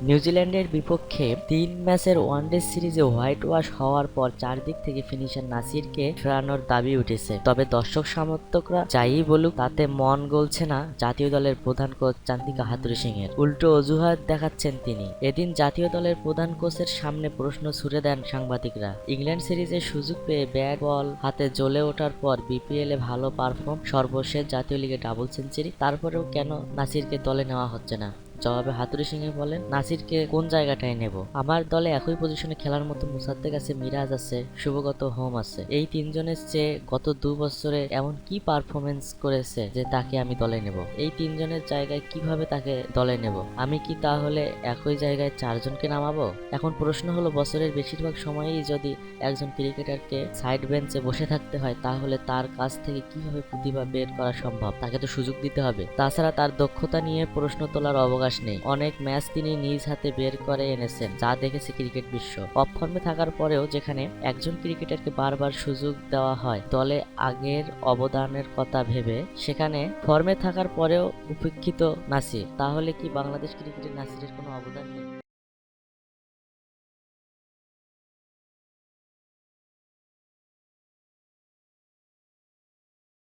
নিউজিল্যান্ডের বিপক্ষে তিন ম্যাচের ওয়ানডে সিরিজে হোয়াইট ওয়াশ হওয়ার পর চারদিক থেকে ফিনিশার নাসিরকে ফেরানোর দাবি উঠেছে। তবে দর্শক সমর্থকরা যাই বলুক, তাতে মন গলছে না জাতীয় দলের প্রধান কোচ চান্দিকা হাতুরি সিং এর উল্টো অজুহাত দেখাচ্ছেন তিনি। এদিন জাতীয় দলের প্রধান কোচের সামনে প্রশ্ন ছুড়ে দেন সাংবাদিকরা। ইংল্যান্ড সিরিজে সুযোগ পেয়ে ব্যাট বল হাতে জ্বলে ওঠার পর বিপিএল এ ভালো পারফর্ম, সর্বশেষ জাতীয় লিগে ডাবল সেঞ্চুরি, তারপরেও কেন নাসিরকে দলে নেওয়া হচ্ছে না? জবাবে হাতুরি সিং বলেন, নাসিরকে কোন জায়গাটায় নেব? আমার দলে একই পজিশনে খেলার মতো মুসাদ্দেক আছে, মিরাজ আছে, শুভগত হোম আছে। এই তিনজনের চেয়ে গত দু বছরে এমন কি পারফরমেন্স করেছে যে তাকে আমি দলে নেব? এই তিনজনের জায়গায় কীভাবে তাকে দলে নেব? আমি কি তাহলে একই জায়গায় চারজনকে নামাবো? এখন প্রশ্ন হলো, বছরের বেশিরভাগ সময়ই যদি একজন ক্রিকেটারকে সাইড বেঞ্চে বসে থাকতে হয়, তাহলে তার কাছ থেকে কীভাবে প্রতিভা বের করা সম্ভব? তাকে তো সুযোগ দিতে হবে। তাছাড়া তার দক্ষতা নিয়ে প্রশ্ন তোলার অবকাশ নেই। অনেক ম্যাচ তিনি নিজ হাতে বের করে এনেছেন, যা দেখেছে ক্রিকেট বিশ্ব। অফ ফর্মে থাকার পরেও যেখানে একজন ক্রিকেটারকে বারবার সুযোগ দেওয়া হয় দলে আগের অবদানের কথা ভেবে, সেখানে ফর্মে থাকার পরেও উপেক্ষিত নাসির। তাহলে কি বাংলাদেশ ক্রিকেটের নাসিরের কোনো অবদান নেই?